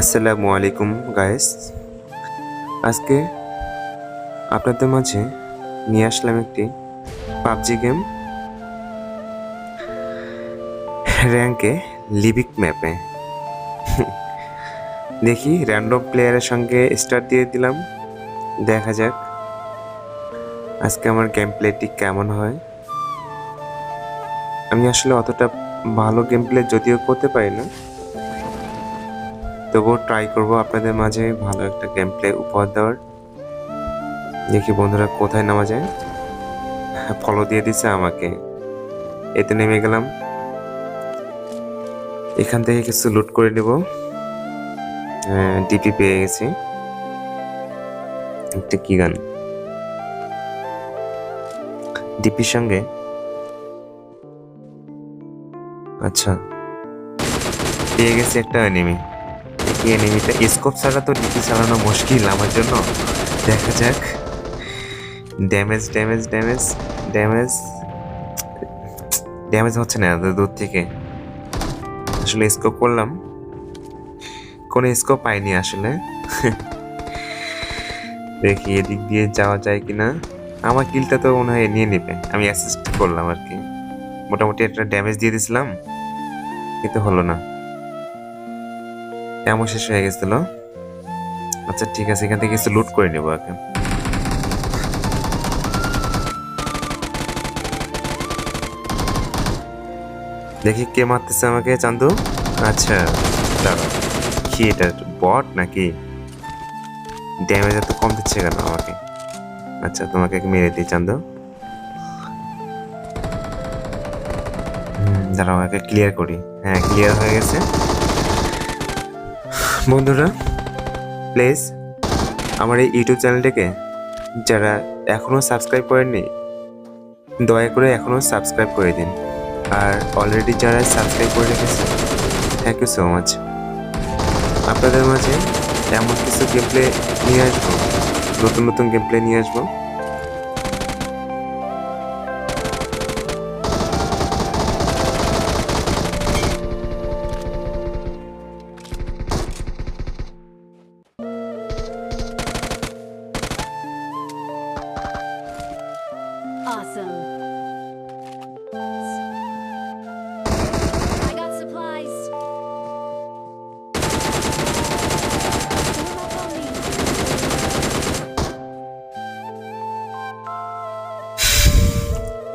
আসসালামু আলাইকুম গায়েস আজকে আপনাদের মাঝে নিয়ে আসলাম একটি পাবজি গেম র্যাঙ্কে লিবিক ম্যাপে দেখি র্যান্ডম প্লেয়ারের সঙ্গে স্টার্ট দিয়ে দিলাম। দেখা যাক আজকে আমার গেম প্লেটি কেমন হয়। আমি আসলে অতটা ভালো গেম প্লে যদিও করতে পারি না। তবুও ট্রাই করব আপনাদের মাঝে ভালো একটা গেম প্লে উপহার দেওয়ার। দেখি বন্ধুরা কোথায় নামা যায়। ফলো দিয়ে দিছে আমাকে। এতে নেমে গেলাম। এখান থেকে কিছু লুট করে নেব। ডিপি পেয়ে গেছি। একটা কি গান ডিপির সঙ্গে। আচ্ছা। পেয়ে গেছি একটা এনিমি এই এনিমিটা স্কোপ ছাড়া তো ডিপি চালানো মুশকিল আমার জন্য। দেখা যাক। Damage damage damage damage damage হচ্ছে না দূর থেকে। আসলে স্কোপ করলাম। কোনো স্কোপ পাইনি আসলে। দেখি এদিক দিয়ে যাওয়া যায় কিনা। আমার কিলটা তো মনে হয় নিয়ে নেবে। আমি অ্যাসিস্ট করলাম আর কি। মোটামুটি একটা ড্যামেজ দিয়ে দিয়েছিলাম কিন্তু হলো না। এমন শেষ হয়ে গেছিল? আচ্ছা ঠিক আছে, এখান থেকে কিছু লুট করে নেব এখন দেখি কে মারতেছে আমাকে, চান্দু? আচ্ছা দাঁড়া কি এটা বট নাকি? ড্যামেজ এত কম দিচ্ছে কেন আমাকে? আচ্ছা তোমাকে মেরে দিই, চান্দু। দাঁড়াও আমাকে ক্লিয়ার করি। হ্যাঁ ক্লিয়ার হয়ে গেছে। বন্ধুরা প্লিজ আমার এই ইউটিউব চ্যানেলটাকে যারা এখনও সাবস্ক্রাইব করেননি, দয়া করে এখনও সাবস্ক্রাইব করে দিন। আর অলরেডি যারা সাবস্ক্রাইব করে রেখেছে থ্যাংক ইউ সো মাচ আপনাদের মাঝে এমন কিছু গেম প্লে নিয়ে আসব, নতুন নতুন গেম প্লে নিয়ে আসব।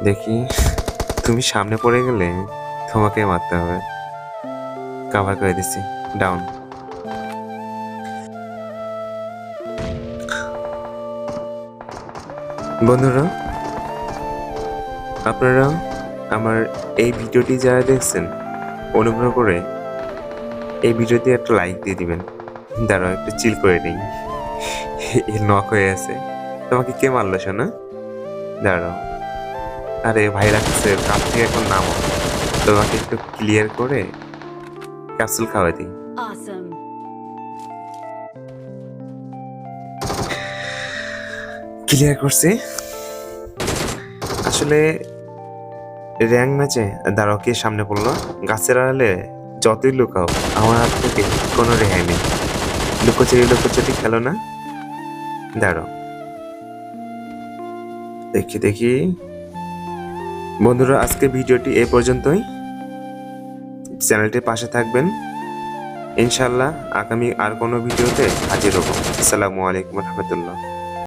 দেখি তুমি সামনে পড়ে গেলে তোমাকে মারতে হবে। কাভার করে দিচ্ছি ডাউন বন্ধুরা, আপনারা আমার এই ভিডিওটি যারা দেখছেন, অনুগ্রহ করে এই ভিডিওতে একটা লাইক দিয়ে দিবেন। দাঁড়াও, একটু চিল করে নেই। নক হয়ে আছে। তোমাকে কে মারলো শোনা দাঁড়াও। আরে ভাই রাখছে কাপ থেকে এখন নামো। তোমাকে একটু ক্লিয়ার করে ক্যাপসুল খাওয়াই দিই। ক্লিয়ার করছি। আসলে র্যাঙ্ক ম্যাচে দাঁড়াও কে সামনে পড়ল? গাছের আড়ালে যতই লুকাও আমার হাত থেকে কোনো রেহাই নেই। লুকোচুরি লুকোচুরি খেলো না। দাঁড়াও। দেখি দেখি। বন্ধুরা, আজকে ভিডিওটি এ পর্যন্তই। চ্যানেলটির পাশে থাকবেন। ইনশাল্লাহ আগামী আর কোনো ভিডিওতে হাজির হব। আসসালামু আলাইকুম রহমতুল্লাহ।